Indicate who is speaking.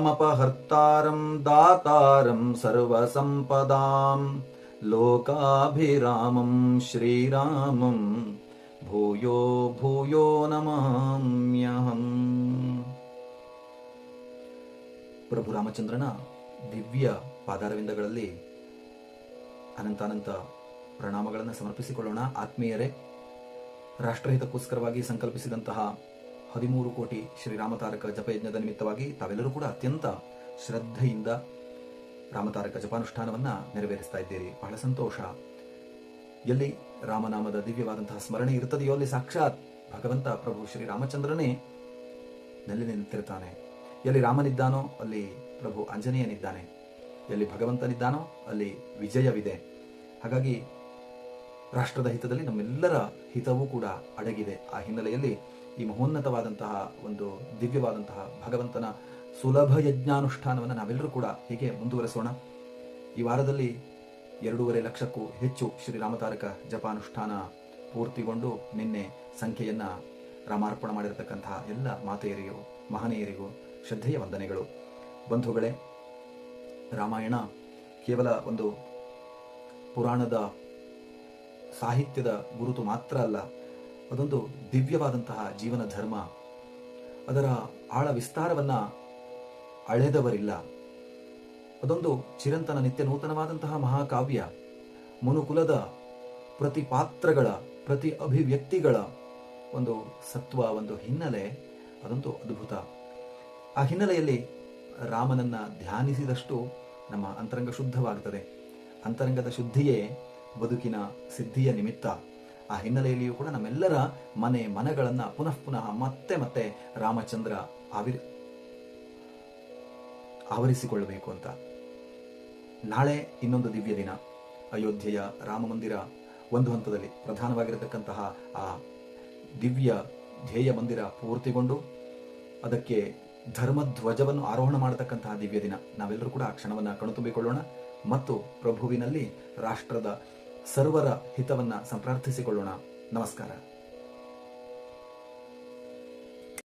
Speaker 1: आपदामपहर्तारं दातारं सर्वसम्पदां लोकाभिरामं श्रीरामं भूयो भूयो नमाम्यहम् ಪ್ರಭು ರಾಮಚಂದ್ರನ ದಿವ್ಯ ಪಾದಾರವಿಂದಗಳಲ್ಲಿ ಅನಂತಾನಂತ ಪ್ರಣಾಮಗಳನ್ನು ಸಮರ್ಪಿಸಿಕೊಳ್ಳೋಣ ಆತ್ಮೀಯರೇ ರಾಷ್ಟ್ರಹಿತಕ್ಕೋಸ್ಕರವಾಗಿ ಸಂಕಲ್ಪಿಸಿದಂತಹ ಹದಿಮೂರು ಕೋಟಿ ಶ್ರೀರಾಮತಾರಕ ಜಪಯಜ್ಞದ ನಿಮಿತ್ತವಾಗಿ ತಾವೆಲ್ಲರೂ ಕೂಡ ಅತ್ಯಂತ ಶ್ರದ್ಧೆಯಿಂದ ರಾಮತಾರಕ ಜಪಾನುಷ್ಠಾನವನ್ನ ನೆರವೇರಿಸ್ತಾ ಇದ್ದೀರಿ. ಬಹಳ ಸಂತೋಷ. ಎಲ್ಲಿ ರಾಮನಾಮದ ದಿವ್ಯವಾದಂತಹ ಸ್ಮರಣೆ ಇರುತ್ತದೆಯೋ ಅಲ್ಲಿ ಸಾಕ್ಷಾತ್ ಭಗವಂತ ಪ್ರಭು ಶ್ರೀರಾಮಚಂದ್ರನೇ ನೆಲೆ ನಿಂತಿರ್ತಾನೆ. ಎಲ್ಲಿ ರಾಮನಿದ್ದಾನೋ ಅಲ್ಲಿ ಪ್ರಭು ಆಂಜನೇಯನಿದ್ದಾನೆ. ಎಲ್ಲಿ ಭಗವಂತನಿದ್ದಾನೋ ಅಲ್ಲಿ ವಿಜಯವಿದೆ. ಹಾಗಾಗಿ ರಾಷ್ಟ್ರದ ಹಿತದಲ್ಲಿ ನಮ್ಮೆಲ್ಲರ ಹಿತವೂ ಕೂಡ ಅಡಗಿದೆ. ಆ ಹಿನ್ನೆಲೆಯಲ್ಲಿ ಈ ಮಹೋನ್ನತವಾದಂತಹ ಒಂದು ದಿವ್ಯವಾದಂತಹ ಭಗವಂತನ ಸುಲಭ ಯಜ್ಞಾನುಷ್ಠಾನವನ್ನು ನಾವೆಲ್ಲರೂ ಕೂಡ ಹೀಗೆ ಮುಂದುವರೆಸೋಣ. ಈ ವಾರದಲ್ಲಿ ಎರಡೂವರೆ ಲಕ್ಷಕ್ಕೂ ಹೆಚ್ಚು ಶ್ರೀರಾಮತಾರಕ ಜಪಾನುಷ್ಠಾನ ಪೂರ್ತಿಗೊಂಡು ನಿನ್ನೆ ಸಂಖ್ಯೆಯನ್ನು ರಾಮಾರ್ಪಣ ಮಾಡಿರತಕ್ಕಂತಹ ಎಲ್ಲ ಮಾತೆಯರಿಗೂ, ಮಹನೀಯರಿಗೂ ಶ್ರದ್ಧೆಯ ವಂದನೆಗಳು. ಬಂಧುಗಳೇ, ರಾಮಾಯಣ ಕೇವಲ ಒಂದು ಪುರಾಣದ ಸಾಹಿತ್ಯದ ಗುರುತು ಮಾತ್ರ ಅಲ್ಲ ಅದೊಂದು ದಿವ್ಯವಾದಂತಹ ಜೀವನ ಧರ್ಮ. ಅದರ ಆಳ ವಿಸ್ತಾರವನ್ನ ಅಳೆದವರಿಲ್ಲ. ಅದೊಂದು ಚಿರಂತನ ನಿತ್ಯ ನೂತನವಾದಂತಹ ಮಹಾಕಾವ್ಯ. ಮನುಕುಲದ ಪ್ರತಿ ಪಾತ್ರಗಳ ಪ್ರತಿ ಅಭಿವ್ಯಕ್ತಿಗಳ ಒಂದು ಸತ್ವ, ಒಂದು ಹಿನ್ನೆಲೆ ಅದಂತೂ ಅದ್ಭುತ. ಆ ಹಿನ್ನೆಲೆಯಲ್ಲಿ ರಾಮನನ್ನ ಧ್ಯಾನಿಸಿದಷ್ಟು ನಮ್ಮ ಅಂತರಂಗ ಶುದ್ಧವಾಗುತ್ತದೆ ಅಂತರಂಗದ ಶುದ್ಧಿಯೇ ಬದುಕಿನ ಸಿದ್ಧಿಯ ನಿಮಿತ್ತ. ಆ ಹಿನ್ನೆಲೆಯಲ್ಲಿಯೂ ಕೂಡ ನಮ್ಮೆಲ್ಲರ ಮನೆ ಮನಗಳನ್ನ ಪುನಃ ಪುನಃ ಮತ್ತೆ ಮತ್ತೆ ರಾಮಚಂದ್ರ ಆವಿರ್ ಆವರಿಸಿಕೊಳ್ಳಬೇಕು ಅಂತ. ನಾಳೆ ಇನ್ನೊಂದು ದಿವ್ಯ ದಿನ. ಅಯೋಧ್ಯೆಯ ರಾಮ ಮಂದಿರ ಒಂದು ಹಂತದಲ್ಲಿ ಪ್ರಧಾನವಾಗಿರತಕ್ಕಂತಹ ಆ ದಿವ್ಯ ಧ್ಯೇಯ ಮಂದಿರ ಪೂರ್ತಿಗೊಂಡು ಅದಕ್ಕೆ ಧರ್ಮಧ್ವಜವನ್ನು ಆರೋಹಣ ಮಾಡತಕ್ಕಂತಹ ದಿವ್ಯ ದಿನ. ನಾವೆಲ್ಲರೂ ಕೂಡ ಆ ಕ್ಷಣವನ್ನು ಕಣತುಂಬಿಕೊಳ್ಳೋಣ. ಮತ್ತು ಪ್ರಭುವಿನಲ್ಲಿ ರಾಷ್ಟ್ರದ ಸರ್ವರ ಹಿತವನ್ನ ಸಂಪ್ರಾರ್ಥಿಸಿಕೊಳ್ಳೋಣ. ನಮಸ್ಕಾರ.